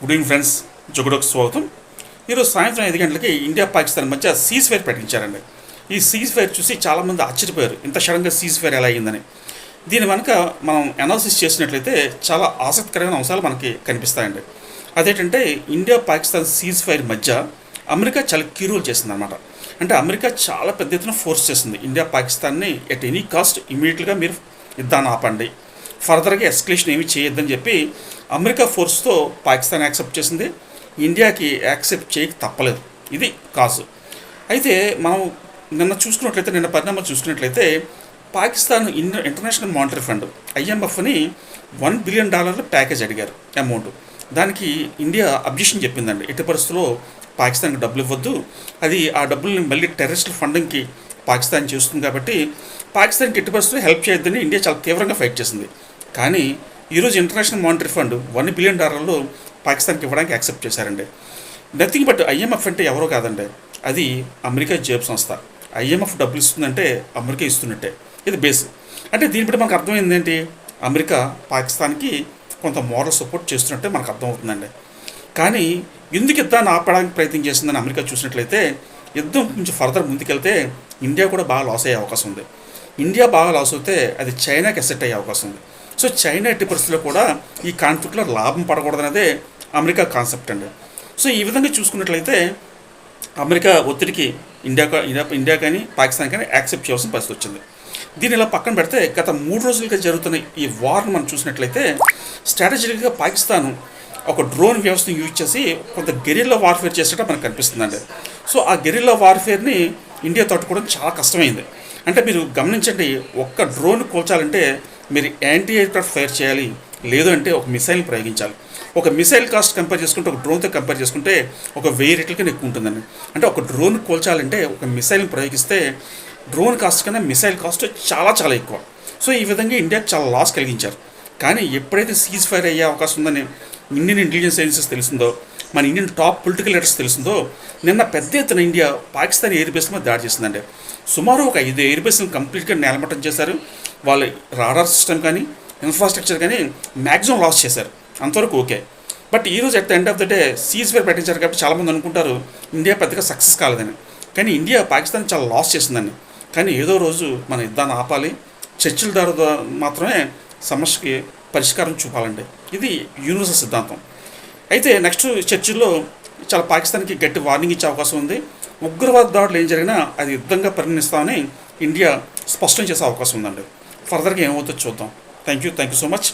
Good evening friends జుగుడోకు స్వాగతం. ఈరోజు సాయంత్రం ఐదు గంటలకి ఇండియా పాకిస్తాన్ మధ్య సీజ్ ఫైర్ ప్రకటించారండి. ఈ సీజ్ ఫైర్ చూసి చాలామంది ఆశ్చర్యపోయారు. ఇంత సడన్గా సీజ్ ఫైర్ ఎలా అయ్యిందని. దీని వెనుక మనం అనాలిసిస్ చేసినట్లయితే చాలా ఆసక్తికరమైన అంశాలు మనకి కనిపిస్తాయండి. అదేంటంటే ఇండియా పాకిస్తాన్ సీజ్ ఫైర్ మధ్య అమెరికా చాలా కీరోలు చేసిందనమాట అంటే అమెరికా చాలా పెద్ద ఎత్తున ఫోర్స్ చేసింది. ఇండియా పాకిస్తాన్ని ఎట్ ఎనీ కాస్ట్ ఇమీడియట్గా మీరు యుద్ధాన్ని ఆపండి. ఫర్దర్గా ఎస్కలేషన్ ఏమీ చేయొద్దని చెప్పి అమెరికా ఫోర్స్తో పాకిస్తాన్ యాక్సెప్ట్ చేసింది. ఇండియాకి యాక్సెప్ట్ చేయక తప్పలేదు. ఇది కాజు. అయితే మనం నిన్న చూసుకున్నట్లయితే నిన్న పరిణామాలు చూసుకున్నట్లయితే పాకిస్తాన్ ఇంటర్నేషనల్ మానిటరీ ఫండ్ ఐఎంఎఫ్ని వన్ బిలియన్ డాలర్ల ప్యాకేజ్ అడిగారు అమౌంట్. దానికి ఇండియా అబ్జెక్షన్ చెప్పిందండి. ఎట్టి పరిస్థితుల్లో పాకిస్తాన్కి డబ్బులు ఇవ్వద్దు. అది ఆ డబ్బుల్ని మళ్ళీ టెర్రరిస్ట్ ఫండింగ్కి పాకిస్తాన్ చేస్తుంది కాబట్టి పాకిస్తాన్కి ఎట్టి పరిస్థితుల్లో హెల్ప్ చేయొద్దని ఇండియా చాలా తీవ్రంగా ఫైట్ చేసింది. కానీ ఈరోజు international monetary fund one billion డాలర్లు పాకిస్తాన్కి ఇవ్వడానికి యాక్సెప్ట్ చేశారండి. నథింగ్ బట్ ఐఎంఎఫ్ అంటే ఎవరో కాదండి. అది అమెరికా జేబు సంస్థ. ఐఎంఎఫ్ డబ్బులు ఇస్తుందంటే అమెరికా ఇస్తున్నట్టే. ఇది బేస్ అంటే దీని బట్టి మనకు అర్థమైంది ఏంటి? అమెరికా పాకిస్తాన్కి కొంత మోరల్ సపోర్ట్ చేస్తున్నట్టే మనకు అర్థమవుతుందండి. కానీ ఎందుకు యుద్ధాన్ని ఆపడానికి ప్రయత్నం చేసిందని అమెరికా చూసినట్లయితే యుద్ధం కొంచెం ఫర్దర్ ముందుకెళ్తే ఇండియా కూడా బాగా లాస్ అయ్యే అవకాశం ఉంది. ఇండియా బాగా లాస్ అవుతే అది చైనాకి ఎసెట్ అయ్యే అవకాశం ఉంది. సో చైనా ఎట్టి పరిస్థితుల్లో కూడా ఈ కాన్ఫ్లిక్ట్లో లాభం పడకూడదనేదే అమెరికా కాన్సెప్ట్ అండి. సో ఈ విధంగా చూసుకున్నట్లయితే అమెరికా ఒత్తిడికి ఇండియా ఇండియా ఇండియా కానీ పాకిస్తాన్ కానీ యాక్సెప్ట్ చేయాల్సిన పరిస్థితి వచ్చింది. దీని ఇలా పక్కన పెడితే గత మూడు రోజులుగా జరుగుతున్న ఈ వార్ను మనం చూసినట్లయితే స్ట్రాటజికల్గా పాకిస్తాన్ ఒక డ్రోన్ వ్యవస్థను యూజ్ చేసి కొంత గెరిల్లా వార్ఫేర్ చేసేట మనకు కనిపిస్తుందండి. సో ఆ గెరిల్లా వార్ఫేర్ని ఇండియా తట్టుకోవడం చాలా కష్టమైంది. అంటే మీరు గమనించండి ఒక్క డ్రోన్ కూల్చాలంటే మీరు యాంటీ ఎయిర్క్రాఫ్ట్ ఫైర్ చేయాలి లేదు అంటే ఒక మిసైల్ ప్రయోగించాలి. ఒక మిసైల్ కాస్ట్ కంపేర్ చేసుకుంటే ఒక డ్రోన్తో కంపేర్ చేసుకుంటే ఒక వెయ్యి రెట్ల కన్నా ఎక్కువ ఉంటుందండి. అంటే ఒక డ్రోన్ కోల్చాలంటే ఒక మిసైల్ని ప్రయోగిస్తే డ్రోన్ కాస్ట్ కన్నా మిసైల్ కాస్ట్ చాలా చాలా ఎక్కువ. సో ఈ విధంగా ఇండియాకి చాలా లాస్ కలిగించారు. కానీ ఎప్పుడైతే సీజ్ ఫైర్ అయ్యే అవకాశం ఉందని ఇండియన్ ఇంటెలిజెన్స్ ఏజెన్సీస్ తెలిసిందో మన ఇండియన్ టాప్ పొలిటికల్ లీడర్స్ తెలిసిందో నిన్న పెద్ద ఎత్తున ఇండియా పాకిస్తాన్ ఎయిర్ బేస్ మీద దాడి చేసిందండి. సుమారు ఒక ఐదు ఎయిర్ బేస్ని కంప్లీట్గా నేలమట్టం చేశారు. వాళ్ళ రాడార్ సిస్టమ్ కానీ ఇన్ఫ్రాస్ట్రక్చర్ కానీ మ్యాక్సిమం లాస్ చేశారు. అంతవరకు ఓకే. బట్ ఈ రోజు at the end of the day ceasefire పెట్టించారు కాబట్టి చాలామంది అనుకుంటారు ఇండియా పెద్దగా సక్సెస్ కాలేదని. కానీ ఇండియా పాకిస్తాన్ చాలా లాస్ చేసిందండి. కానీ ఏదో రోజు మన యుద్ధాన్ని ఆపాలి చర్చల ద్వారా మాత్రమే సమస్యకి పరిష్కారం చూపాలండి. ఇది యూనివర్సల్ సిద్ధాంతం. అయితే నెక్స్ట్ చర్చిల్లో చాలా పాకిస్తాన్కి గట్టి వార్నింగ్ ఇచ్చే అవకాశం ఉంది. ఉగ్రవాద దాడులు ఏం జరిగినా అది యుద్ధంగా పరిగణిస్తామని ఇండియా స్పష్టం చేసే అవకాశం ఉందండి. ఫర్దర్గా ఏమవుతుందో చూద్దాం. Thank you thank you so much.